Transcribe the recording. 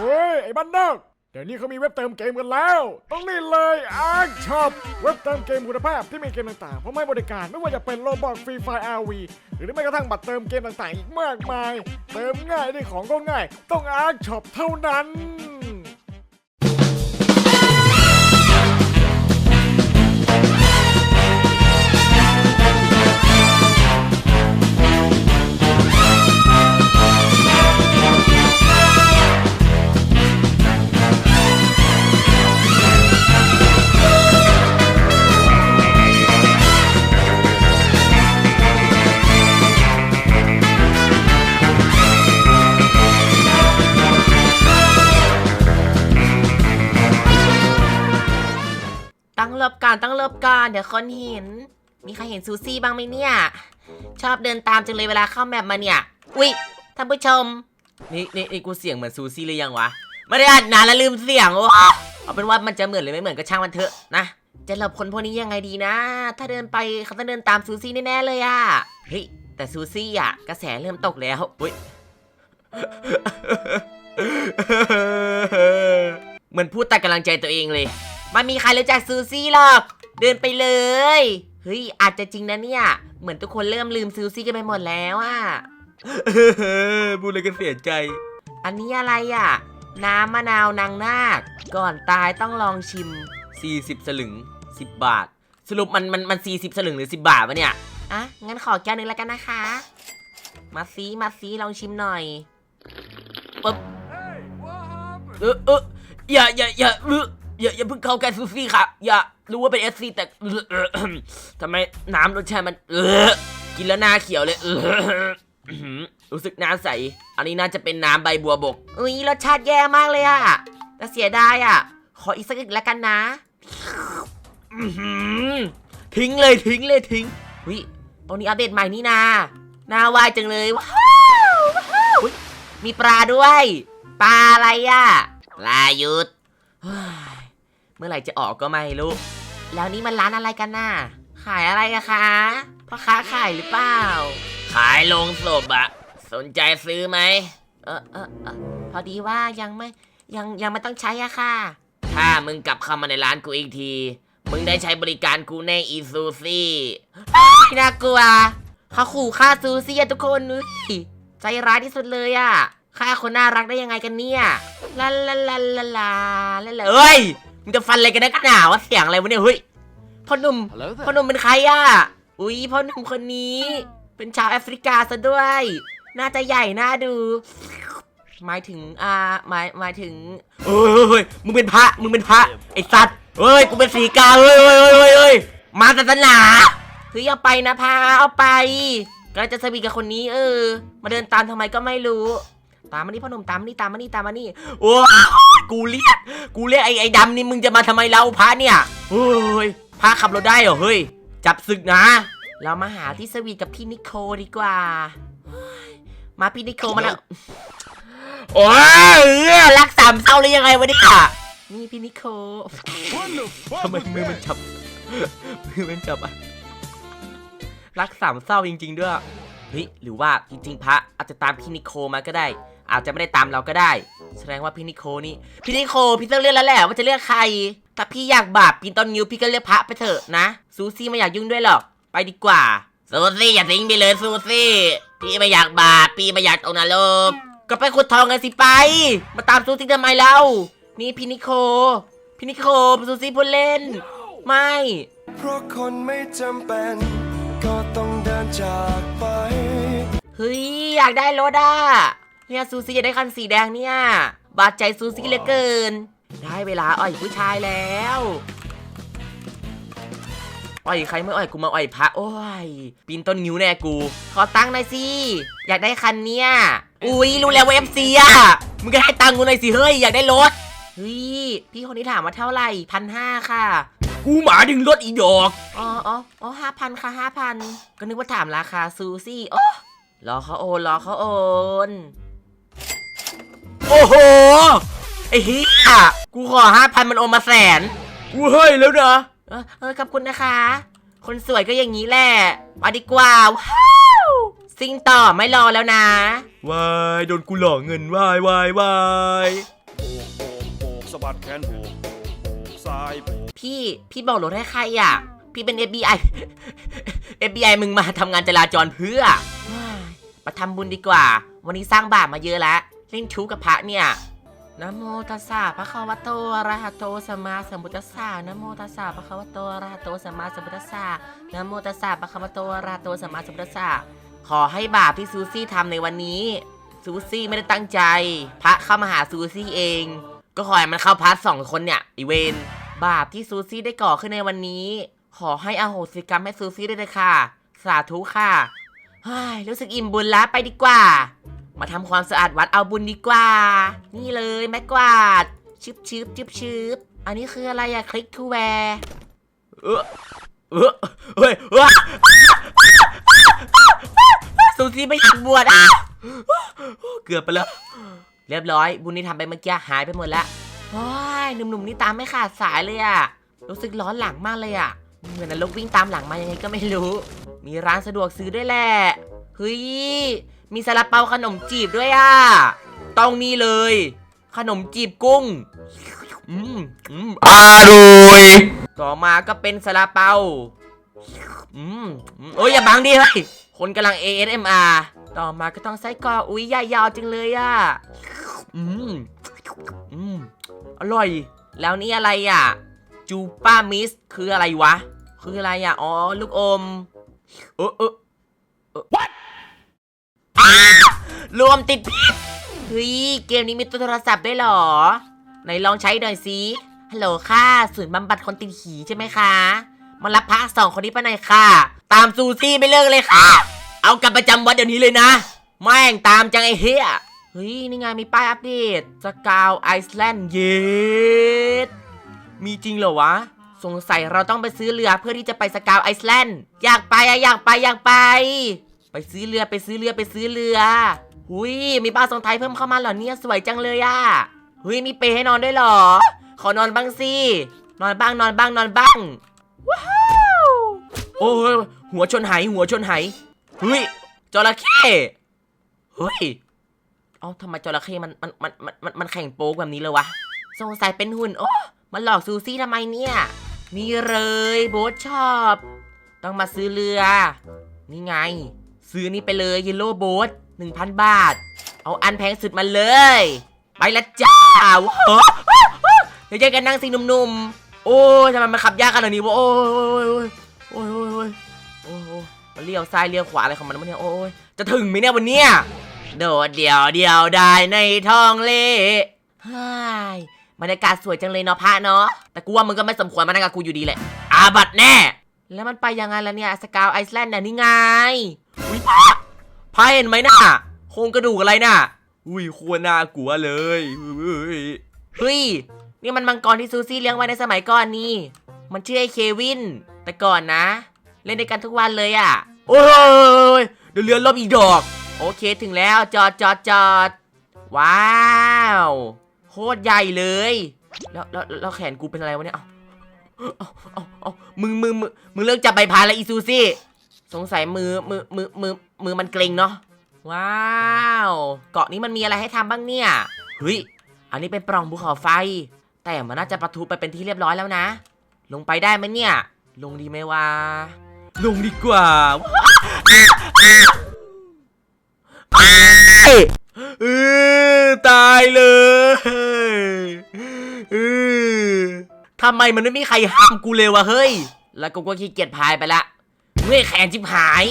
เฮ้ย ไอ้บันนอกเดี๋ยวนี้เขามีเว็บเติมเกมกันแล้ว ต้องนี่เลยอาร์ช็อปเว็บเติมเกมคุณภาพที่มีเกมต่างๆพร้อมให้บริการไม่ว่าจะเป็นโลบอกฟรีไฟอาร์วีหรือแม้กระทั่งบัตรเติมเกมต่างๆ อีกมากมาย เติมง่ายได้ของก็ง่าย ต้องอาร์ช็อปเท่านั้น ตั้งรอบการตั้งรอบการเดี๋ยวคนเห็น มีใครเห็นซูซี่บ้างไหมเนี่ย ชอบเดินตามจังเลยเวลาเข้าแมปมาเนี่ย อุ๊ยท่านผู้ชม นี่นี่นี่กูเสียงเหมือนซูซี่หรือยังวะ ไม่ได้อัดนานแล้วลืมเสียงโอ้เอาเป็นว่ามันจะเหมือนหรือไม่เหมือนก็ช่างมันเถอะนะ จะหลบคนพวกนี้ยังไงดีนะ ถ้าเดินไปเขาต้องเดินตามซูซี่แน่ๆเลยอะเฮ้ยแต่ซูซี่อะกระแสเริ่มตกแล้ว อุ๊ยเหมือนพูดแต่กำลังใจตัวเองเลย ไม่มีใครรู้จักซูซี่หรอก เดินไปเลย เฮ้ย อาจจะจริงนะเนี่ย เหมือนทุกคนเริ่มลืมซูซี่กันไปหมดแล้วอะพูดเลยก็เสียใจ อันนี้อะไรอะ น้ำมะนาวนางนาค ก่อนตายต้องลองชิม 40 สลึง 10 บาท สรุปมันมันมัน 40 สลึงหรือ 10 บาทวะเนี่ย อะ งั้นขอแก้วหนึงแล้วกันนะคะ มาซีมาซีลองชิมหน่อยปึ๊บเออเอออย่าอย่าอย่าเออ อย่าอย่าเพิ่งเข้าใกล้ซูซี่ค่ะ อย่ารู้ว่าเป็นเอสซีแต่ทำไมน้ำรสชาติมันเออกินแล้วหน้าเขียวเลยรู้สึกน้าใส อันนี้น่าจะเป็นน้ำใบบัวบก อุ้ยรสชาติแย่มากเลยอะแต่เสียดายอะขออีกสักอีกแล้วกันนะทิ้งเลยทิ้งเลยทิ้งวิตรงนี้อัปเดตใหม่นี่นาน่าวายจังเลยว้าวว้าวมีปลาด้วย ปลาอะไรอะปลายุด เฮ้ยเมื่อไหร่จะออกก็ไม่รู้ แล้วนี่มันร้านอะไรกันน่ะ ขายอะไรอะคะพ่อค้าขายหรือเปล่า ขายลงศพอะสนใจซื้อไหม เออเออเออพอดีว่ายังไม่ยังยังไม่ต้องใช้อะค่ะ ถ้ามึงกลับเข้ามาในร้านกูอีกที มึงได้ใช้บริการกูแน่อีซูซี่น่ากลัวเขาขู่ฆ่าซูซี่อะทุกคนอุ๊ยใจร้ายที่สุดเลยอะฆ่าคนน่ารักได้ยังไงกันเนี่ยลาลาลาลาลาลาลาเฮ้ย มึงจะฟันอะไรกันนักหนาวะเสียงอะไรวะเนี่ยเฮ้ยพ่อหนุ่ม Hello พ่อ there. หนุ่มเป็นใครอะอุ๊ยพ่อหนุ่มคนนี้ เป็นชาวแอฟริกาซะด้วย น่าจะใหญ่น่าดู หมายถึง อ่า หมาย หมายถึงเฮ้ยเฮ้ยมึงเป็นพระ มึงเป็นพระ ไอ้สัตว์ เฮ้ย กูเป็นสีกา เฮ้ยเฮ้ยเฮ้ยเฮ้ยเฮ้ยมาศาสนาเฮ้ยเอาไปนะพาเอาไปก็จะสวีทกับคนนี้เออ มาเดินตามทำไมก็ไม่รู้ ตามมานี่พ่อหนุ่มตามมานี่ตามมานี่ตามมานี่โอ้กูเรียกกูเรียกไอ้ไอ้ดำนี่มึงจะมาทำไมเราพระเนี่ยเฮ้ยพระขับรถได้เหรอเฮ้ยจับศึกนะ เรามาหาที่สวีทกับพี่นิโคดีกว่า มาพี่นิโคมาแล้วโอ้ยรักสามเศร้าเลยยังไงวะเนี่ยนี่พี่นิโคทำไมมือมันจับมือมันจับอะรักสามเศร้าจริง ๆ ด้วย เฮ้ยหรือว่าจริงๆพระอาจจะตามพี่นิโคมาก็ได้ อาจจะไม่ได้ตามเราก็ได้ แสดงว่าพี่นิโคนี่พี่นิโคพี่ต้องเลือกแล้วแหละว่าจะเลือกใคร ถ้าพี่อยากบาปปีนต้นนิ้วพี่ก็เลือกพระไปเถอะนะ ซูซี่ไม่อยากยุ่งด้วยหรอกไปดีกว่าซูซี่อย่าทิ้งไปเลยซูซี่พี่ไม่อยากบาปพี่ไม่อยากตกนรกก็ไปขุดทองกันสิไป มาตามซูซี่ทำไมเล่านี่พี่นิโคพี่นิโคซูซี่พูดเล่น ไม่ เพราะคนไม่จำเป็นก็ต้องเดิน จากไป เฮ้ย อยากได้รถอะ เนี่ยซูซี่อยากได้คันสีแดงเนี่ย บาดใจซูซี่เหลือเกิน ได้เวลาอ่อยผู้ชายแล้วอ่อยใครไม่อ่อยกูมาอ่อยพระโอ้ยปีนต้นนิ้วแน่กู ขอตังค์หน่อยสิอยากได้คันเนี่ยอุ้ยรู้แล้วว่าเอฟซีอะมึงก็ให้ตังค์กูหน่อยสิเฮ้ยอยากได้รถเฮ้ยพี่คนนี้ถามว่าเท่าไหร่พันห้าค่ะ กูหมาดึงรถอีดอก อ๋ออ๋ออ๋อห้าพันค่ะห้าพันก็นึกว่าถามราคาซูซี่โอ้รอเขาโอนรอเขาโอน โอ้โห ไอ้เฮียกูขอห้าพันมันโอนมาแสน กูให้แล้วนะ เออเออขอบคุณนะคะ คนสวยก็อย่างนี้แหละมาดีกว่าว้าวซิงต่อไม่รอแล้วนะ วายโดนกูหลอกเงินวายวายวาย โบกโบกโบกสะบัดแขนโบกโบกโบกซ้ายโบก พี่พี่บอกรถให้ใครอะ พี่เป็น FBI FBI มึงมาทำงานจราจรเพื่อเฮ้ยมาทำบุญดีกว่า วันนี้สร้างบาปมาเยอะแล้วเล่นชู้กับพระเนี่ยนะโมตัสสะพระคะวะโตอะระหะโตสัมมาสัมพุทธัสสะนะโมตัสสะพระคะวะโตอะระหะโตสัมมาสัมพุทธัสสะนะโมตัสสะพระคะวะโตอะระหะโตสัมมาสัมพุทธัสสะขอให้บาปที่ซูซี่ทำในวันนี้ซูซี่ไม่ได้ตั้งใจ พระเข้ามาหาซูซี่เอง ก็ขอให้มันเข้าพาร์ทสองคนเนี่ยอีเวน บาปที่ซูซี่ได้ก่อขึ้นในวันนี้ ขอให้อโหสิกรรมให้ซูซี่ด้วยเลยค่ะสาธุค่ะเฮ้ยรู้สึกอิ่มบุญแล้วไปดีกว่า มาทำความสะอาดวัดเอาบุญดีกว่า นี่เลยไม้กวาดชึบชึบชึบชึบอันนี้คืออะไรอะคลิกทูแวร์เออเออเฮ้ยเฮ้ยซูซี่ไม่อยากบวชอะเกือบไปแล้ว เรียบร้อย บุญที่ทำไปเมื่อกี้หายไปหมดแล้ว โอ้ยหนุ่มๆนี่ตามไม่ขาดสายเลยอะรู้สึกร้อนหลังมากเลยอะเหมือนนรกวิ่งตามหลังมายังไงก็ไม่รู้ มีร้านสะดวกซื้อด้วยแหละเฮ้ยมีซาลาเปาขนมจีบด้วยอะต้องนี่เลย ขนมจีบกุ้งอืมอืมอร่อยต่อมาก็เป็นซาลาเปาอืมอืมโอ้ยอย่าบังดิเฮ้ยคนกำลัง ASMR ต่อมาก็ต้องไส้กรอกอุ้ยใหญ่ยาวจังเลยอะอืมอืม อร่อย แล้วนี่อะไรอะ จูป้ามิส คืออะไรวะ คืออะไรอะ อ๋อ ลูกอม เออเออเออ what รวมติดพิษเฮ้ย เกมนี้มีตัวโทรศัพท์ด้วยเหรอ ไหนลองใช้หน่อยสิฮัลโหลค่ะศูนย์บำบัดคนติดหีใช่ไหมคะ มารับพระสองคนนี้ไปหน่อยค่ะ ตามซูซี่ไม่เลิกเลยค่ะ เอากลับประจำวัดเดี๋ยวนี้เลยนะ แม่งตามจังไอ้เฮีย เฮ้ย นี่ไงมีป้ายอัปเดตสกาวไอซ์แลนด์เยดมีจริงเหรอวะ สงสัยเราต้องไปซื้อเรือเพื่อที่จะไปสกาวไอซ์แลนด์อยากไปอะอยากไปอยากไป ไปซื้อเรือไปซื้อเรือไปซื้อเรือหุยมีป้าทรงไทยเพิ่มเข้ามาเหรอเนี่ยสวยจังเลยอะเฮ้ยมีเปให้นอนด้วยเหรอ ขอนอนบ้างสินอนบ้างนอนบ้างนอนบ้างว้าวโอ้หัวชนไหหัวชนไหเฮ้ยจระเข้เฮ้ย เอ้าทำไมจระเข้มันมันมันมันมันแข่งโป๊กแบบนี้เลยวะสงสัยเป็นหุ่นโอ้มันหลอกซูซี่ทำไมเนี่ยนี่เลยโบ๊ทชอบ ต้องมาซื้อเรือ นี่ไง ซื้อนี่ไปเลยยลโล่โบ๊ทหนึ่งพันบาท เอาอันแพงสุดมาเลย ไปละจ้าวเดี๋ยวเจอกันนั่งสิหนุ่มๆ โอ้ยทำไมมันขับยากขนาดนี้วะโอ้ยโอ้ยโอ้ยโอ้ยโอ้ยโอ้ยโอ้ยมันเลี้ยวซ้ายเลี้ยวขวาอะไรของมันวะเนี่ยโอ้ยจะถึงไหมเนี่ยวันเนี้ย โดดเดี่ยวเดียวได้ในท้องเล่เฮ้ยบรรยากาศสวยจังเลยเนาะพระเนาะ แต่กูว่ามึงก็ไม่สมควรมานั่งกับกูอยู่ดีแหละ อาบัดแน่ แล้วมันไปยังไงล่ะเนี่ยสกาวไอซ์แลนด์น่ะนี่ไงอุ้ยพระพระเห็นไหมน่ะโครงกระดูกอะไรน่ะ อุ้ยโควรน่ากลัวเลยเฮ้ยเฮ้ยนี่มันมังกรที่ซูซี่เลี้ยงไว้ในสมัยก่อนนี่ มันชื่อไอ้เควิน แต่ก่อนนะ เล่นด้วยกันทุกวันเลยอะ่ะ โอ้ยเดี๋ยวเรือล่มอีกดอก โอเคถึงแล้วจอดจอดจอดว้าวโคตรใหญ่เลย แล้วแล้วแล้วแขนกูเป็นอะไรวะเนี่ยเอาเอาเอาเอามึงมึงมึงมึงเลิกจับใบพายแล้วอีซูซี่สงสัยมือมือมือมือมือมันเกร็งเนาะว้าวเกาะนี้มันมีอะไรให้ทำบ้างเนี่ยเฮ้ยอันนี้เป็นปล่องภูเขาไฟ แต่มันน่าจะประทุไปเป็นที่เรียบร้อยแล้วนะ ลงไปได้ไหมเนี่ย ลงดีไหมวะลงดีกว่า เออตายเลยเออทำไมมันไม่มีใครห้ามกูเลยวะเฮ้ย แล้วกูก็ขี้เกียจพายไปละเมื่อยแขนจิบหาย